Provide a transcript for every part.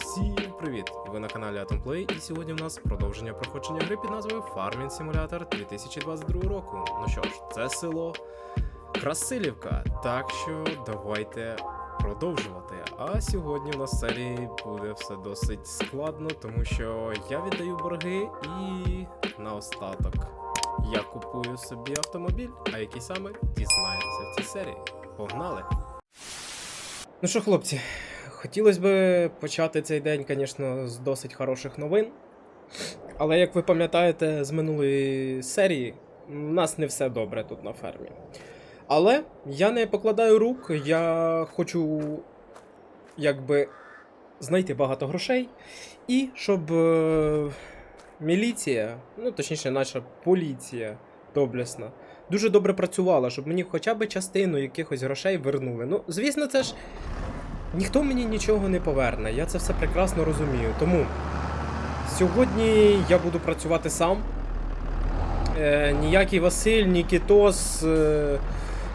Всім привіт! Ви на каналі AtomPlay, і сьогодні в нас продовження проходження гри під назвою Farming Simulator 2022 року. Ну що ж, це село Красилівка. Так що давайте продовжувати. А сьогодні у нас серії буде все досить складно, тому що я віддаю борги і наостаток я купую собі автомобіль, а який саме дізнаєтеся в цій серії. Погнали! Ну що, хлопці, хотілося б почати цей день, звісно, з досить хороших новин. Але як ви пам'ятаєте з минулої серії, у нас не все добре тут на фермі. Але я не покладаю рук, я хочу якби знайти багато грошей. І щоб е, міліція, ну точніше, наша поліція доблесна, дуже добре працювала, щоб мені хоча б частину якихось грошей вернули. Ну, звісно, це ж ніхто мені нічого не поверне. Я це все прекрасно розумію. Тому сьогодні я буду працювати сам. Е, ніякий Василь, ні Кітос, е,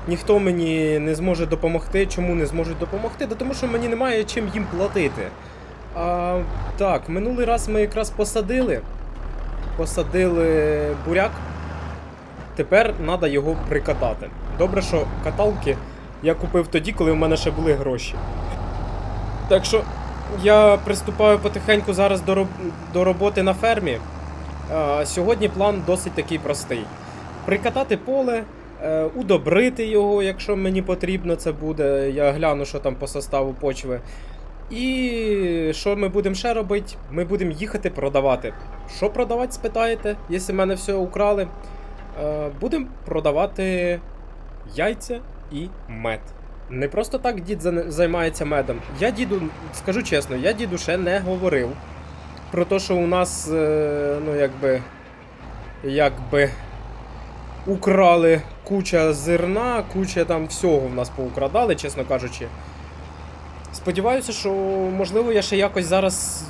ніхто мені не зможе допомогти. Чому не зможуть допомогти? Да тому що мені немає чим їм платити. А, так, минулий раз ми якраз посадили. Посадили буряк. Тепер треба його прикатати. Добре, що каталки я купив тоді, коли в мене ще були гроші. Так що я приступаю потихеньку зараз до, роб... до роботи на фермі. А, сьогодні план досить такий простий: прикатати поле, е, удобрити його, якщо мені потрібно це буде. Я гляну, що там по составу почви. І що ми будемо ще робити? Ми будемо їхати продавати. Що продавати, спитаєте, якщо мене все украли? Е, будемо продавати яйця і мед. Не просто так дід займається медом. Я діду, скажу чесно, я діду ще не говорив про те, що у нас, е, ну якби, якби украли куча зерна, куча там всього в нас поукрадали, чесно кажучи. Сподіваюся, що можливо я ще якось зараз.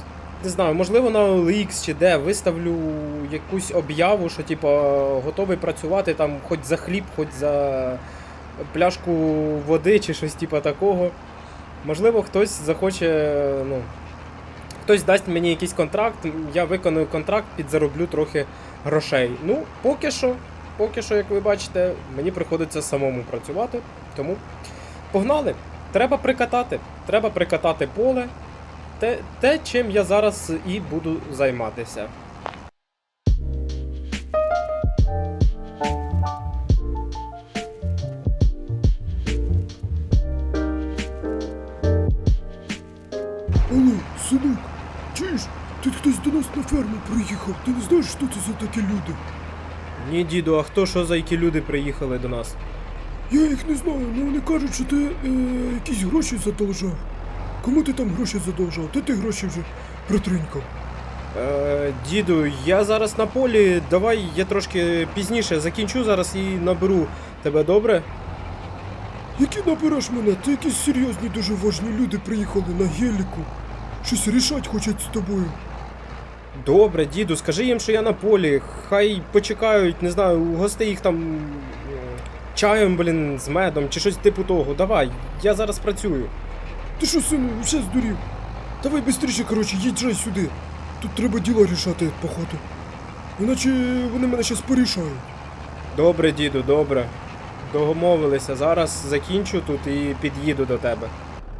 Не знаю, можливо, на OLX чи де виставлю якусь об'яву, що типу, готовий працювати там хоч за хліб, хоч за пляшку води чи щось типу такого. Можливо, хтось захоче, ну. Хтось дасть мені якийсь контракт, я виконую контракт, підзароблю трохи грошей. Ну, поки що, поки що, як ви бачите, мені приходиться самому працювати. Тому погнали! Треба прикатати. Треба прикатати поле. Те, те, чим я зараз і буду займатися. Синок, чуєш? Тут хтось до нас на ферму приїхав. Ти не знаєш, що це за такі люди? Ні, діду, а хто що за які люди приїхали до нас? Я їх не знаю, але вони кажуть, що ти е, якісь гроші задолжав. Кому ти там гроші задолжав? Де ти гроші вже притринькав? Е, діду, я зараз на полі. Давай я трошки пізніше закінчу зараз і наберу тебе добре. Які набереш мене? Ти якісь серйозні, дуже важні люди приїхали на геліку. Щось рішать хочуть з тобою. Добре, діду, скажи їм, що я на полі. Хай почекають, не знаю, угости їх там е, чаєм, блін, з медом чи щось типу того. Давай, я зараз працюю. Ти що, сину, ще здурів? Давай швидше, коротше, їдь сюди. Тут треба діла рішати, походу. Іначе вони мене щас порішають. Добре, діду, добре. Домовилися. Зараз закінчу тут і під'їду до тебе.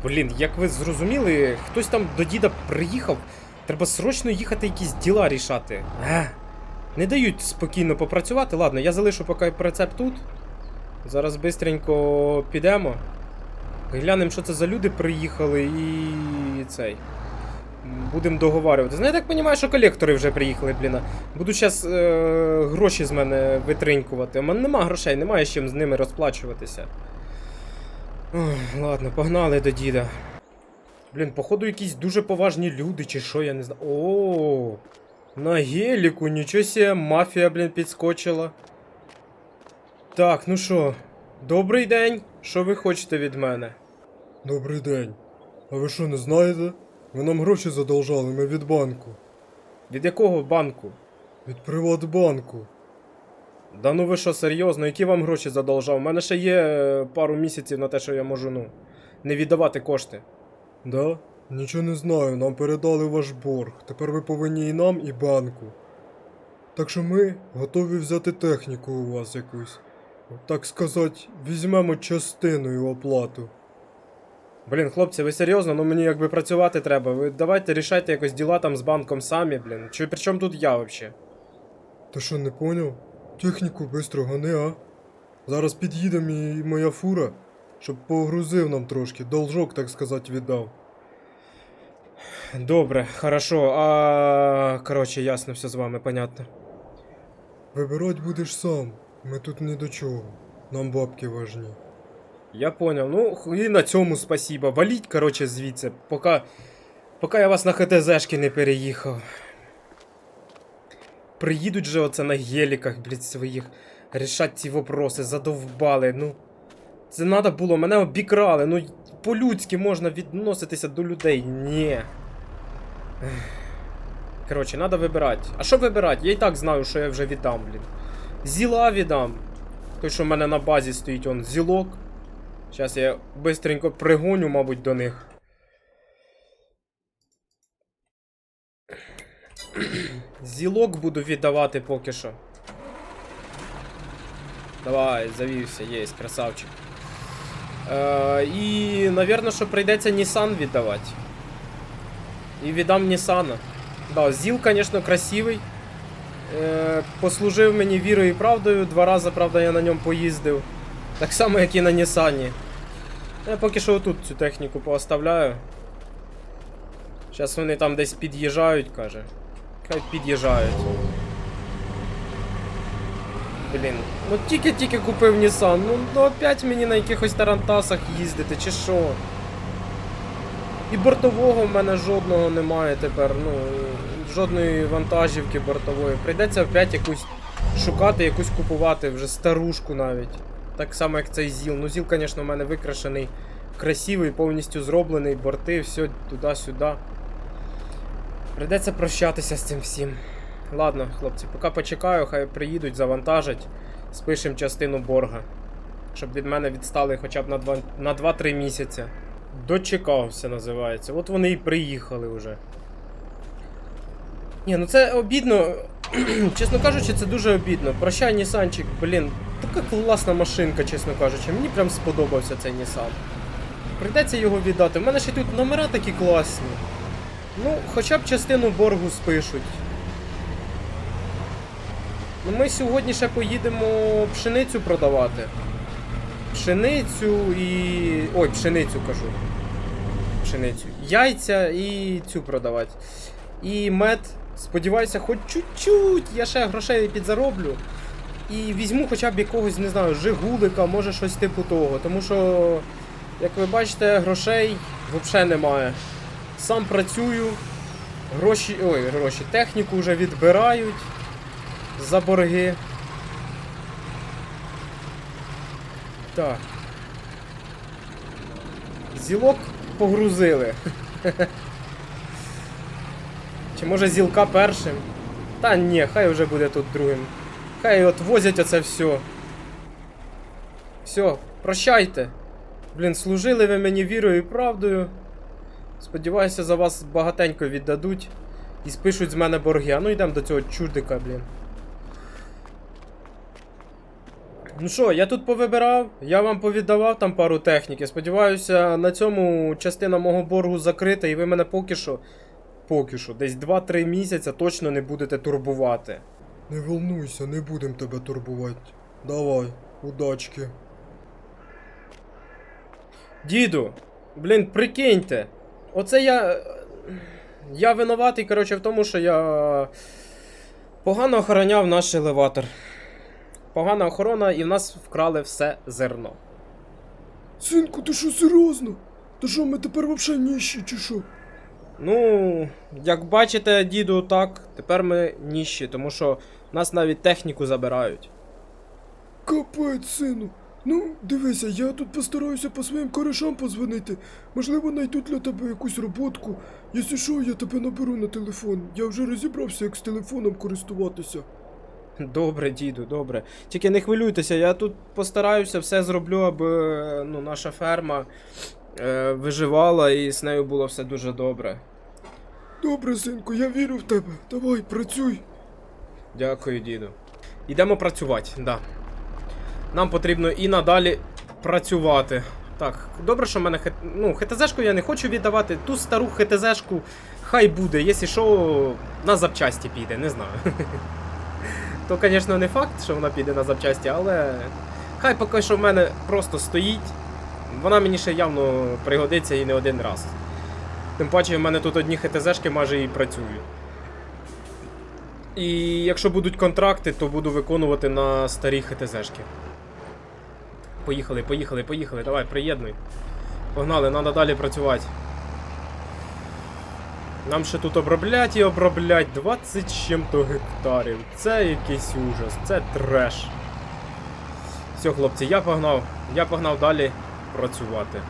Блін, як ви зрозуміли, хтось там до діда приїхав. Треба срочно їхати якісь діла рішати. Ех, не дають спокійно попрацювати. Ладно, я залишу поки прицеп тут. Зараз бистренько підемо. Глянемо, що це за люди приїхали і цей. Будемо договарювати. Я так розумію, що колектори вже приїхали, блін. Буду зараз е, гроші з мене витринькувати. У мене нема грошей, немає з чим з ними розплачуватися. Ой, ладно, погнали до діда. Блін, походу, якісь дуже поважні люди, чи що, я не знаю. О, на геліку, нічого себе, мафія, блін, підскочила. Так, ну що, добрий день. Що ви хочете від мене? Добрий день. А ви що не знаєте? Ви нам гроші задолжали, ми від банку. Від якого банку? Від Приватбанку. Да ну ви що, серйозно, які вам гроші задолжав? У мене ще є е, пару місяців на те, що я можу, ну, не віддавати кошти. Да? Нічого не знаю, нам передали ваш борг. Тепер ви повинні і нам, і банку. Так що ми готові взяти техніку у вас якусь. Так сказати, візьмемо частиною оплату. Блін, хлопці, ви серйозно? Ну мені якби працювати треба. Ви давайте рішайте якось діла там з банком самі, блін. Чи при чому тут я взагалі? Ти що, не поняв? Техніку бистро гони, а? Зараз під'їдемо і моя фура, щоб погрузив нам трошки, должок, так сказати, віддав. Добре, хорошо. А коротше, ясно, все з вами, понятно. Вибирать будеш сам. Ми тут ні до чого. Нам бабки важні. Я понял. Ну, і на цьому спасибо. Валіть, коротше, звідси, поки, поки я вас на ХТЗшки не переїхав. Приїдуть же оце на геліках, блядь, своїх, рішать ці вопроси, задовбали, ну. Це треба було, мене обікрали, ну по-людськи можна відноситися до людей. Ні. Коротше, треба вибирати. А що вибирати? Я і так знаю, що я вже віддам, блін. Зіла віддам. Той, що в мене на базі стоїть, он зілок. Зараз я бистренько пригоню, мабуть, до них. Зілок буду віддавати поки що. Давай, завівся, єсть, красавчик. Е, і, напевно, що прийдеться Nissan віддавати. І віддам Нісана. Да, ЗІЛ, звісно, красивий. Е, послужив мені вірою і правдою. Два рази, правда, я на ньому поїздив. Так само, як і на Нісані. Я поки що тут цю техніку пооставляю. Зараз вони там десь під'їжджають, каже. Хай під'їжджають. Блін, ну тільки-тільки купив Nissan, ну, ну опять мені на якихось тарантасах їздити, чи що? І бортового в мене жодного немає тепер, ну, жодної вантажівки бортової. Прийдеться опять якусь шукати, якусь купувати, вже старушку навіть. Так само, як цей ЗІЛ. Ну, ЗІЛ, звісно, в мене викрашений, красивий, повністю зроблений, борти, все туди-сюди. Прийдеться прощатися з цим всім. Ладно, хлопці, поки почекаю, хай приїдуть, завантажать, спишемо частину борга. Щоб від мене відстали хоча б на 2-3 місяці. Дочекався, називається. От вони і приїхали вже. Ні, ну це обідно. чесно кажучи, це дуже обідно. Прощай, Нісанчик, блін, така класна машинка, чесно кажучи. Мені прям сподобався цей Нісан. Прийдеться його віддати. У мене ще тут номера такі класні. Ну, хоча б частину боргу спишуть. Ну, ми сьогодні ще поїдемо пшеницю продавати. Пшеницю і. Ой, пшеницю кажу. Пшеницю. Яйця і цю продавати. І мед. Сподіваюся, хоч чуть-чуть я ще грошей підзароблю. І візьму хоча б якогось, не знаю, жигулика, може щось типу того. Тому що, як ви бачите, грошей взагалі немає. Сам працюю, гроші. Ой, гроші, техніку вже відбирають за борги. Так. Зілок погрузили. Чи може зілка першим? Та ні, хай вже буде тут другим. Хай от возять оце все. Все, прощайте. Блін, служили ви мені вірою і правдою. Сподіваюся, за вас багатенько віддадуть і спишуть з мене борги. А ну йдемо до цього чудика, блін. Ну що, я тут повибирав, я вам повіддавав там пару техніки. Сподіваюся, на цьому частина мого боргу закрита, і ви мене поки що, поки що, десь 2-3 місяця точно не будете турбувати. Не волнуйся, не будемо тебе турбувати. Давай, удачки. Діду, блін, прикиньте. Оце я. Я винуватий, коротше, в тому, що я погано охороняв наш елеватор. Погана охорона, і в нас вкрали все зерно. Синку, ти що серйозно? Та що, ми тепер вообще ніщі, чи що? Ну, як бачите, діду, так, тепер ми ніщі, тому що нас навіть техніку забирають. Капець, сину. Ну, дивися, я тут постараюся по своїм коришам позвонити. Можливо, знайдуть для тебе якусь роботку. Якщо що, я тебе наберу на телефон. Я вже розібрався, як з телефоном користуватися. Добре, діду, добре. Тільки не хвилюйтеся, я тут постараюся, все зроблю, аби ну, наша ферма е, виживала і з нею було все дуже добре. Добре, синку, я вірю в тебе. Давай, працюй. Дякую, діду. Йдемо працювати, да. Нам потрібно і надалі працювати. Так, добре, що в мене ну, ХТЗшку я не хочу віддавати. Ту стару ХТЗшку хай буде, якщо що, на запчасті піде, не знаю. То, звісно, не факт, що вона піде на запчасті, але хай поки що в мене просто стоїть. Вона мені ще явно пригодиться і не один раз. Тим паче, в мене тут одні ХТЗшки майже і працюють. І якщо будуть контракти, то буду виконувати на старі ХТЗшки. Поїхали, поїхали, поїхали, давай, приєднуй. Погнали, треба далі працювати. Нам ще тут оброблять і оброблять 20 з чим-то гектарів. Це якийсь ужас, це треш. Все, хлопці, я погнав. Я погнав далі працювати.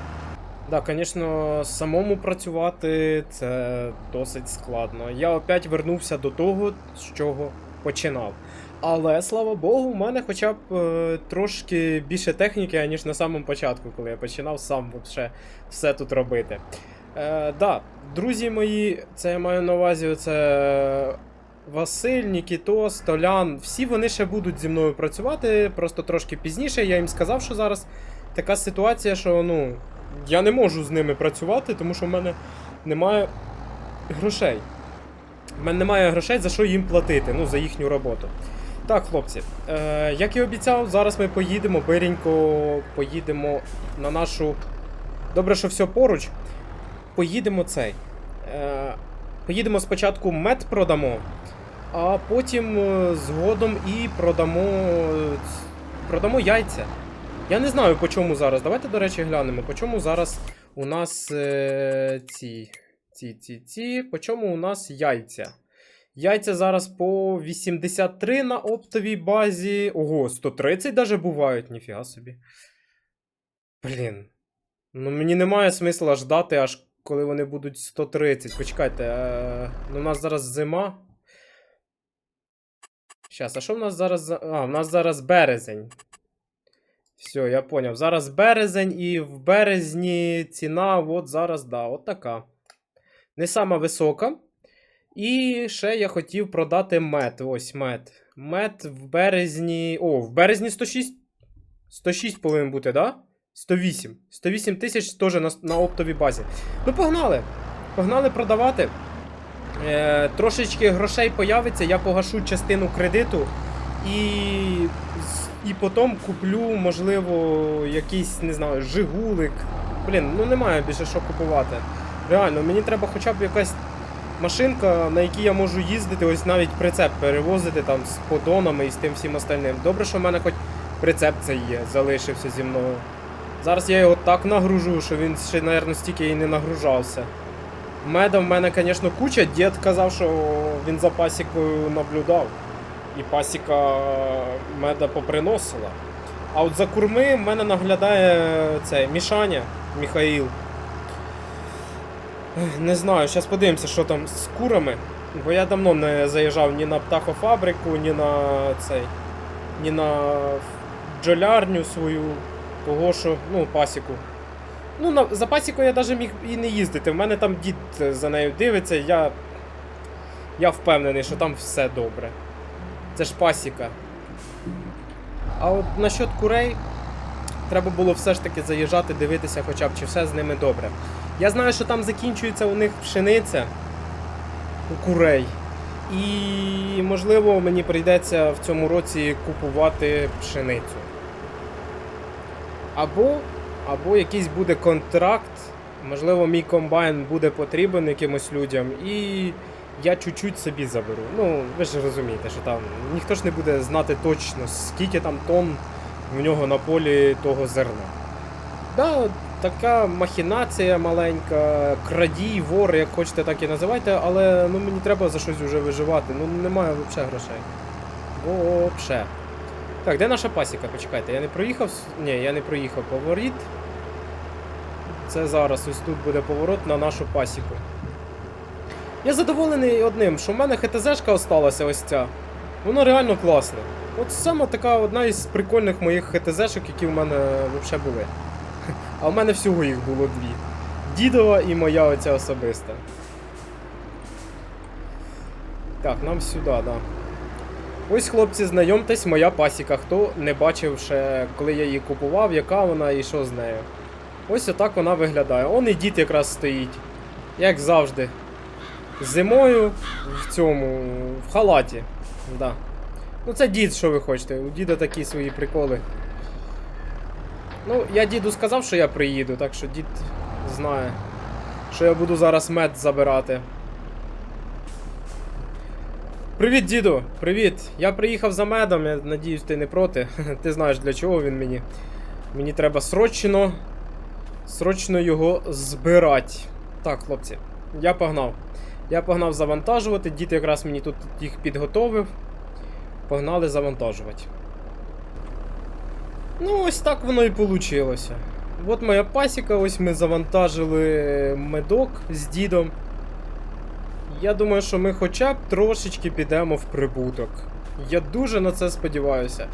Так, звісно, самому працювати це досить складно. Я опять вернувся до того, з чого починав. Але слава Богу, в мене хоча б е, трошки більше техніки, ніж на самому початку, коли я починав сам вообще все тут робити. Е, да, друзі мої, це я маю на увазі, це Василь, Нікітос, Толян. Всі вони ще будуть зі мною працювати, просто трошки пізніше. Я їм сказав, що зараз така ситуація, що ну, я не можу з ними працювати, тому що в мене немає грошей. В мене немає грошей, за що їм платити, ну, за їхню роботу. Так, хлопці, е, як і обіцяв, зараз ми поїдемо, биренько поїдемо на нашу. Добре, що все поруч. Поїдемо цей. Е, поїдемо спочатку мед продамо, а потім е, згодом і продамо. продамо яйця. Я не знаю по чому зараз. Давайте, до речі, глянемо, по чому зараз у нас е, ці. Ці, ці, ці. По чому у нас яйця? Яйця зараз по 83 на оптовій базі. Ого, 130 даже бувають, ніфіга собі. Блін. Ну мені немає смисла ждати, аж коли вони будуть 130. Почекайте, е, ну у нас зараз зима. Щас, а що в нас зараз? за- А, в нас зараз березень. Все, я поняв. Зараз березень, і в березні ціна, от зараз, да, от така. Не сама висока. І ще я хотів продати мед. Ось мед. Мед в березні. О, в березні 106. 106 повинен бути, да? 108. 108 тисяч теж на, на оптовій базі. Ну, погнали! Погнали продавати. Е, трошечки грошей появиться, я погашу частину кредиту і, і потім куплю, можливо, якийсь, не знаю, жигулик. Блін, ну немає більше що купувати. Реально, мені треба хоча б якась машинка, на якій я можу їздити, ось навіть прицеп перевозити там з подонами і з тим всім остальним. Добре, що в мене хоч прицеп цей є, залишився зі мною. Зараз я його так нагружу, що він ще, мабуть, стільки і не нагружався. Меда в мене, звісно, куча. Дід казав, що він за пасікою наблюдав. І пасіка меда поприносила. А от за курми в мене наглядає цей Мішаня Міхаїл. Не знаю, зараз подивимося, що там з курами. Бо я давно не заїжджав ні на птахофабрику, ні на цей. Ні на бджолярню свою, того що, ну, пасіку. Ну, на, за пасікою я навіть міг і не їздити. В мене там дід е, за нею дивиться, я. Я впевнений, що там все добре. Це ж пасіка. А от насчет курей, треба було все ж таки заїжджати, дивитися, хоча б чи все з ними добре. Я знаю, що там закінчується у них пшениця у курей. І, можливо, мені прийдеться в цьому році купувати пшеницю. Або, або якийсь буде контракт, можливо, мій комбайн буде потрібен якимось людям, і я чуть-чуть собі заберу. Ну, ви ж розумієте, що там ніхто ж не буде знати точно, скільки там тонн в нього на полі того зерна. Да, така махінація маленька, крадій, вор, як хочете, так і називайте, але ну, мені треба за щось вже виживати. Ну немає взагалі грошей. Вообще. Так, де наша пасіка? Почекайте, я не проїхав. Ні, я не проїхав поворіт. Це зараз ось тут буде поворот на нашу пасіку. Я задоволений одним, що в мене ХТЗшка осталася ось ця. Воно реально класне. От саме така одна із прикольних моїх ХТЗшок, які в мене взагалі були. А в мене всього їх було дві. Дідова і моя оця особиста. Так, нам сюди, да. Ось, хлопці, знайомтесь, моя пасіка. Хто не бачив ще, коли я її купував, яка вона і що з нею. Ось отак вона виглядає. Он і дід якраз стоїть. Як завжди. Зимою в цьому, в халаті. Да. Ну це дід, що ви хочете. У діда такі свої приколи. Ну, я діду сказав, що я приїду, так що дід знає, що я буду зараз мед забирати. Привіт, діду! Привіт! Я приїхав за медом, я надіюсь, ти не проти. Ти знаєш для чого він мені. Мені треба срочно. Срочно його збирати. Так, хлопці, я погнав. Я погнав завантажувати, дід якраз мені тут їх підготовив. Погнали завантажувати. Ну, ось так воно і вийшло. От моя пасіка, ось ми завантажили медок з дідом. Я думаю, що ми хоча б трошечки підемо в прибуток. Я дуже на це сподіваюся.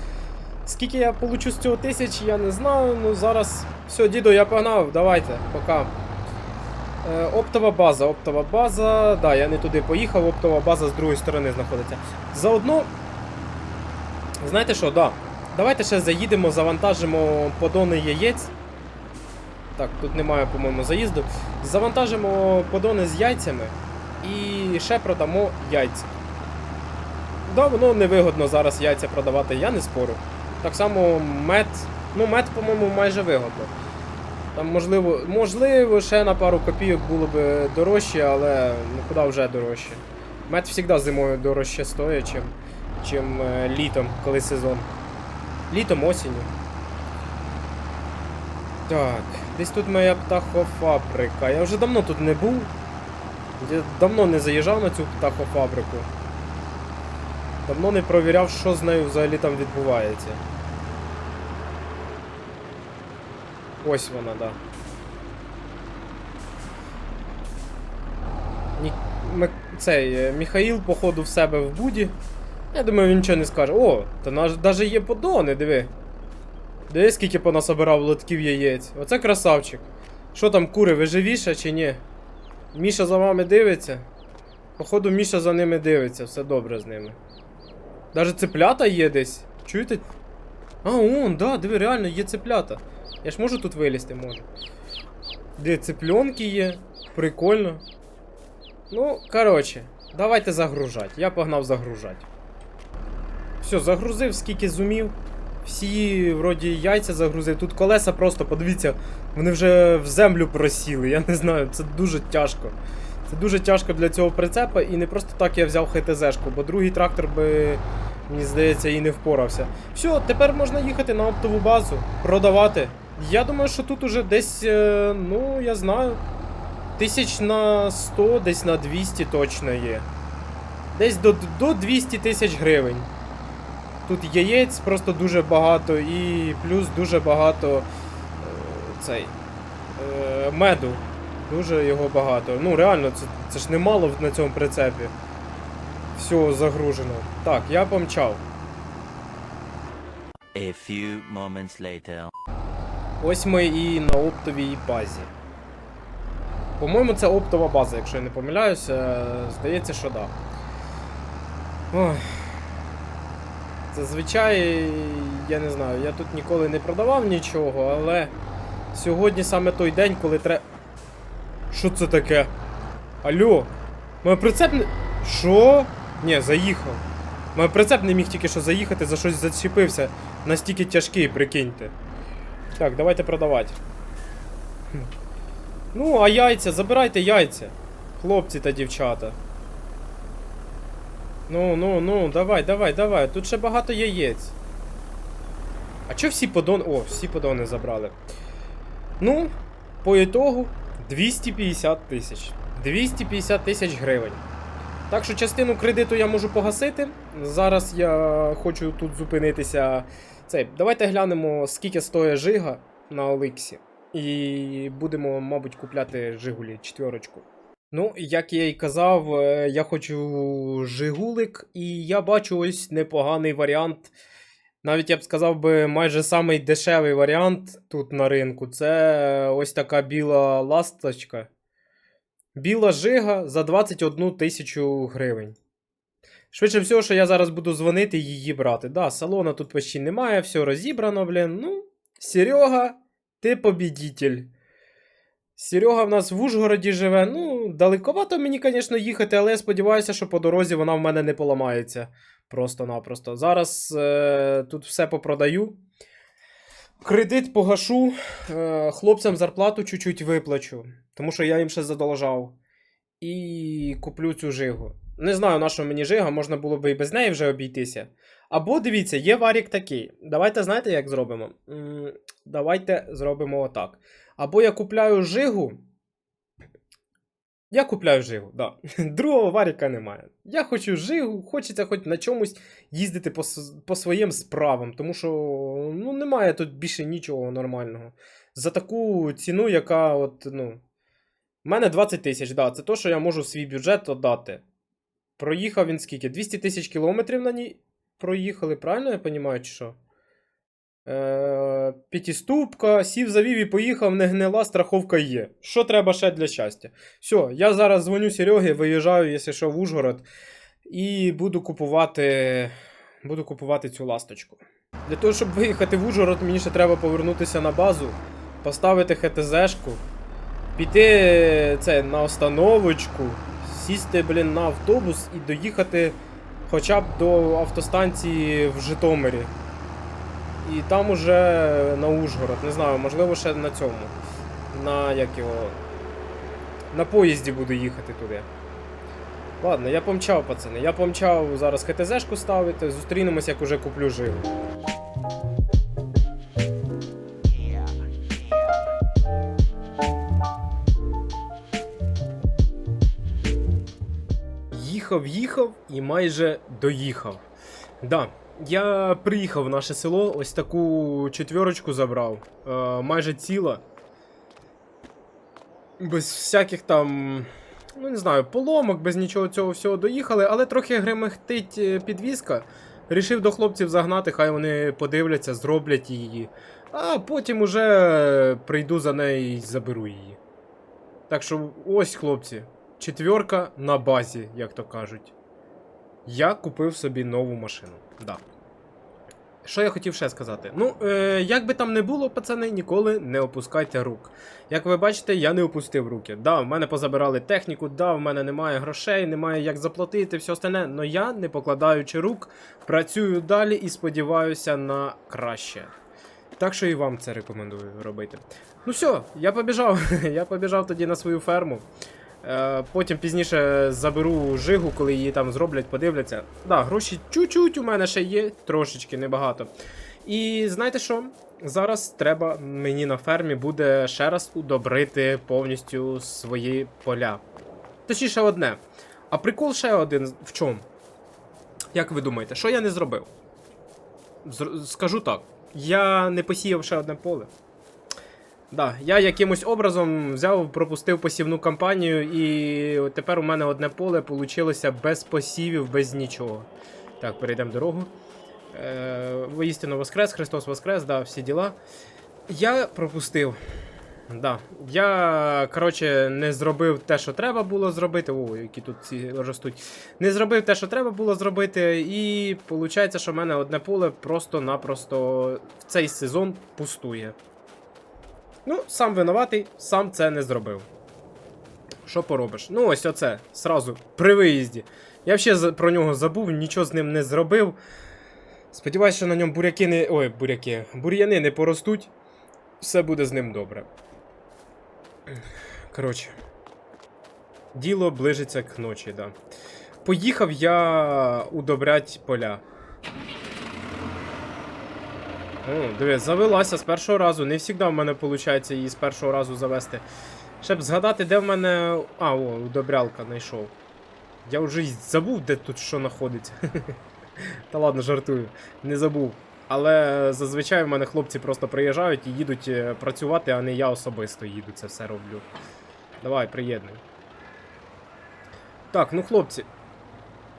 Скільки я получу з цього тисяч, я не знаю. Ну зараз. Все, діду, я погнав, давайте, пока. Е, оптова база, оптова база. Да, я не туди поїхав, оптова база з другої сторони знаходиться. Заодно. Знаєте що, да. Давайте ще заїдемо, завантажимо подони яєць. Так, тут немає, по-моєму, заїзду. Завантажимо подони з яйцями і ще продамо яйця. Да, воно невигодно зараз яйця продавати, я не спорю. Так само мед. Ну, мед, по-моєму, майже вигодно. Там, можливо, можливо, ще на пару копійок було б дорожче, але ну куди вже дорожче. Мед завжди зимою дорожче стоїть, чим, чим е, літом, коли сезон. Літом осінню. Так, десь тут моя птахофабрика. Я вже давно тут не був. Я давно не заїжджав на цю птахофабрику. Давно не провіряв, що з нею взагалі там відбувається. Ось вона, да. Ні... Цей е, Міхаїл, походу, в себе в буді. Я думаю, він нічого не скаже. О, та даже є подони, диви. Диви, скільки понасобирав лотків яєць. Оце красавчик. Що там, кури, ви живіше чи ні? Міша за вами дивиться. Походу, Міша за ними дивиться, все добре з ними. Даже цеплята є десь. Чуєте? А, он, да, диви, реально є цеплята. Я ж можу тут вилізти, можу. Де цепльонки є. Прикольно. Ну, коротше, давайте загружати. Я погнав загружати. Все, загрузив, скільки зумів. Всі, вроді, яйця загрузив. Тут колеса просто, подивіться, вони вже в землю просіли. Я не знаю, це дуже тяжко. Це дуже тяжко для цього прицепа, і не просто так я взяв ХТЗ-шку, бо другий трактор би, мені здається, і не впорався. Все, тепер можна їхати на оптову базу, продавати. Я думаю, що тут уже десь, е, ну, я знаю, тисяч на 100, десь на 200 точно є. Десь до, до 200 тисяч гривень. Тут яєць просто дуже багато і плюс дуже багато е, цей е, меду. Дуже його багато. Ну реально, це, це ж немало на цьому прицепі. Всього загружено. Так, я помчав. A few moments later. Ось ми і на оптовій базі. По-моєму, це оптова база, якщо я не помиляюся. Здається, що так. Да. Ой. Зазвичай, я не знаю, я тут ніколи не продавав нічого, але сьогодні саме той день, коли треба. Що це таке? Алло? Моє прицеп не. Що? Ні, заїхав. Моє прицеп не міг тільки що заїхати, за щось зачепився. Настільки тяжкий, прикиньте. Так, давайте продавати. Ну, а яйця, забирайте яйця. Хлопці та дівчата. Ну, ну, ну, давай, давай, давай. Тут ще багато яєць. А чо всі подони. О, всі подони забрали. Ну, по ітогу 250 тисяч. 250 тисяч гривень. Так що частину кредиту я можу погасити. Зараз я хочу тут зупинитися. Цей, давайте глянемо, скільки стоїть жига на Оликсі. І будемо, мабуть, купляти Жигулі четверочку. Ну, як я й казав, е, я хочу Жигулик, і я бачу ось непоганий варіант Навіть я б сказав би, майже самий дешевий варіант тут на ринку це ось така біла ласточка. Біла жига за 21 тисячу гривень. Швидше всього, що я зараз буду дзвонити і її брати. Да, салона тут почти немає, все розібрано, блін. Ну, Серега, ти побідітель. Серега в нас в Ужгороді живе. Ну, далековато мені, звісно, їхати, але я сподіваюся, що по дорозі вона в мене не поламається. Просто-напросто. Зараз е, тут все попродаю. Кредит погашу, е, хлопцям зарплату чуть-чуть виплачу, тому що я їм ще задолжав. І куплю цю жигу. Не знаю, на що мені жига, можна було би і без неї вже обійтися. Або дивіться, є варік такий. Давайте знаєте, як зробимо? Давайте зробимо отак. Або я купляю жигу. Я купляю жигу, да. Другого варіка немає. Я хочу жигу, хочеться хоч на чомусь їздити по, по своїм справам, тому що ну, немає тут більше нічого нормального. За таку ціну, яка от, ну. У мене 20 тисяч, да, це то, що я можу свій бюджет отдати. Проїхав він скільки? 200 тисяч кілометрів на ній проїхали, правильно я розумію, чи що? Е, п'ятиступка, сів, завів і поїхав, не гнила, страховка є. Що треба ще для щастя? Все, я зараз дзвоню Серегі, виїжджаю, якщо що, в Ужгород, і буду купувати, буду купувати цю ласточку. Для того, щоб виїхати в Ужгород, мені ще треба повернутися на базу, поставити ХТЗ-шку, піти це, на остановочку, сісти, блін, на автобус і доїхати хоча б до автостанції в Житомирі. І там уже на Ужгород, не знаю, можливо, ще на цьому. На як його. На поїзді буду їхати туди. Ладно, я помчав, пацани. Я помчав зараз ХТЗ-шку ставити, зустрінемось, як уже куплю живу. Їхав, їхав і майже доїхав. Да, я приїхав в наше село, ось таку четверочку забрав. Е, майже ціла. Без всяких там. Ну, не знаю, поломок, без нічого цього всього доїхали, але трохи гремехтить е, підвізка. Рішив до хлопців загнати, хай вони подивляться, зроблять її. А потім уже прийду за нею і заберу її. Так що ось, хлопці, четверка на базі, як то кажуть. Я купив собі нову машину. Да. Що я хотів ще сказати? Ну, е, як би там не було, пацани, ніколи не опускайте рук. Як ви бачите, я не опустив руки. Да, в мене позабирали техніку, да, в мене немає грошей, немає як заплатити, все остальне. Но я, не покладаючи рук, працюю далі і сподіваюся на краще. Так що і вам це рекомендую робити. Ну все, я побіжав. я побіжав тоді на свою ферму. Е, Потім пізніше заберу жигу, коли її там зроблять, подивляться. Да, гроші чуть-чуть у мене ще є, трошечки, небагато. І знаєте що? Зараз треба мені на фермі буде ще раз удобрити повністю свої поля. Точніше одне. А прикол ще один в чому? Як ви думаєте, що я не зробив? Зр- Скажу так. Я не посіяв ще одне поле. Да, я якимось образом взяв, пропустив посівну кампанію, і тепер у мене одне поле вийшло без посівів, без нічого. Так, перейдемо дорогу. Е, воістину Воскрес, Христос Воскрес, да, всі діла. Я пропустив. Да. Я, коротше, не зробив те, що треба було зробити. О, які тут ці ростуть. Не зробив те, що треба було зробити, і виходить, що в мене одне поле просто-напросто в цей сезон пустує. Ну, сам винуватий, сам це не зробив. Що поробиш? Ну, ось оце, сразу, при виїзді. Я взагалі про нього забув, нічого з ним не зробив. Сподіваюсь, що на ньому буряки не. Ой, буряки. Бур'яни не поростуть. Все буде з ним добре. Коротше. Діло ближиться к ночі, да. Поїхав я удобрять поля. О, дивись, завелася з першого разу. Не завжди в мене виходить її з першого разу завести. Щоб згадати, де в мене. А, о, удобрялка знайшов. Я вже забув, де тут що знаходиться. Та ладно, жартую, не забув. Але зазвичай в мене хлопці просто приїжджають і їдуть е, працювати, а не я особисто їду, це все роблю. Давай, приєднуй. Так, ну хлопці.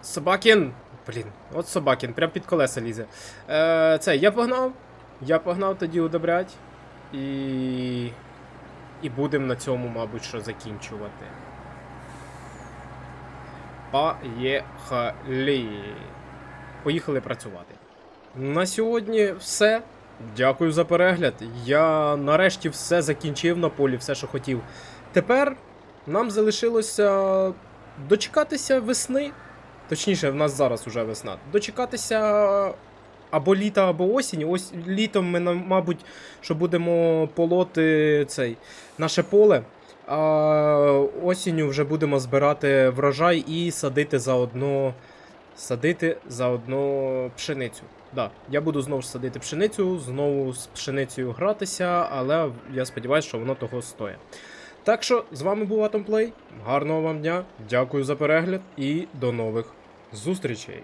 Собакін, Блін, от собакін, прям під колеса лізе. Е, це, я погнав. Я погнав тоді удобрять. І. І будемо на цьому, мабуть, що закінчувати. Поїхали. Поїхали працювати. На сьогодні все. Дякую за перегляд. Я нарешті все закінчив на полі, все, що хотів. Тепер нам залишилося дочекатися весни. Точніше, в нас зараз уже весна. Дочекатися або літа, або осінь. Ось літом ми, мабуть, що будемо полоти цей, наше поле. А осінню вже будемо збирати врожай і садити заодно. Садити заодно пшеницю. Да, я буду знову садити пшеницю, знову з пшеницею гратися, але я сподіваюся, що воно того стоїть. Так що з вами був Atomplay. Гарного вам дня, дякую за перегляд і до нових зустрічей.